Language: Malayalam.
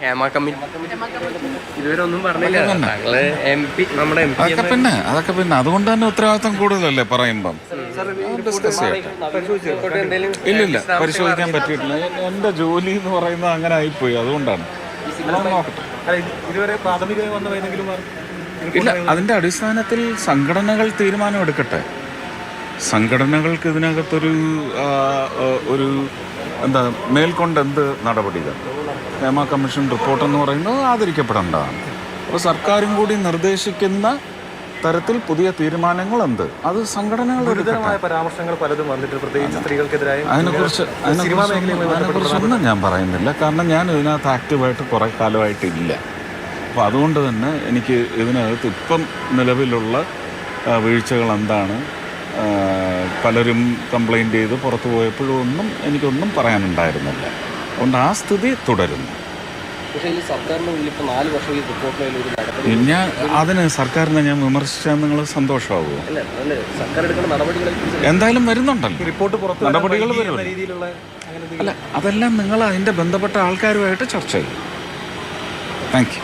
ഹേമ കമ്മിറ്റി ഇതുവരെ ഒന്നും പറഞ്ഞില്ല താങ്കൾ എം പി നമ്മുടെ എം പി അതൊക്കെ പിന്നെ അതൊക്കെ പിന്നെ. അതുകൊണ്ട് തന്നെ ഉത്തരവാദിത്തം കൂടുതലല്ലേ പറയുമ്പം? ഡിസ്കസ് ചെയ്യട്ടെ. ഇല്ലില്ല പരിശോധിക്കാൻ പറ്റിയിട്ടില്ല. എന്റെ ജോലി എന്ന് പറയുന്നത് അങ്ങനെ ആയിപ്പോയി. അതുകൊണ്ടാണ്. അതൊന്ന് നോക്കട്ടെ. ഇതുവരെ പ്രാഥമികമായി വന്ന ഏതെങ്കിലും ഇല്ല അതിന്റെ അടിസ്ഥാനത്തിൽ സംഘടനകൾ തീരുമാനമെടുക്കട്ടെ. സംഘടനകൾക്ക് ഇതിനകത്തൊരു ആ, ഒരു എന്താ മേൽക്കൊണ്ട് എന്ത് നടപടികൾ? ഹേമ കമ്മീഷൻ റിപ്പോർട്ട് എന്ന് പറയുന്നത് ആദരിക്കപ്പെടേണ്ടതാണ് അപ്പോൾ സർക്കാരും കൂടി നിർദ്ദേശിക്കുന്ന തരത്തിൽ പുതിയ തീരുമാനങ്ങൾ എന്ത് അത് സംഘടനകളുടെ ഗുരുതരമായ പരാമർശങ്ങൾ പലതും വന്നിട്ട് പ്രത്യേകിച്ച് സ്ത്രീകൾക്കെതിരായ അതിനെക്കുറിച്ച് അതിനെക്കുറിച്ചൊന്നും ഞാൻ പറയുന്നില്ല. കാരണം ഞാൻ ഇതിനകത്ത് ആക്റ്റീവായിട്ട് കുറേ കാലമായിട്ടില്ല. അപ്പോൾ അതുകൊണ്ട് തന്നെ എനിക്ക് ഇതിനകത്ത് ഇപ്പം നിലവിലുള്ള വീഴ്ചകൾ എന്താണ് പലരും കംപ്ലൈന്റ് ചെയ്ത് പുറത്തു പോയപ്പോഴും ഒന്നും എനിക്കൊന്നും പറയാനുണ്ടായിരുന്നില്ല. അതുകൊണ്ട് ആ സ്ഥിതി തുടരുന്നു. ഞാൻ അതിന് സർക്കാരിനെ ഞാൻ വിമർശിച്ചാൽ നിങ്ങൾ സന്തോഷമാകുമോ അല്ല അല്ല സർക്കാർ എടുക്കുന്ന നടപടികളെ എന്തായാലും വരുന്നുണ്ടല്ലോ. റിപ്പോർട്ട് പുറത്ത് നടപടികൾ അങ്ങനെ അല്ല അതെല്ലാം നിങ്ങൾ അതിന്റെ ബന്ധപ്പെട്ട ആൾക്കാരുമായിട്ട് ചർച്ച ചെയ്യും. Thank you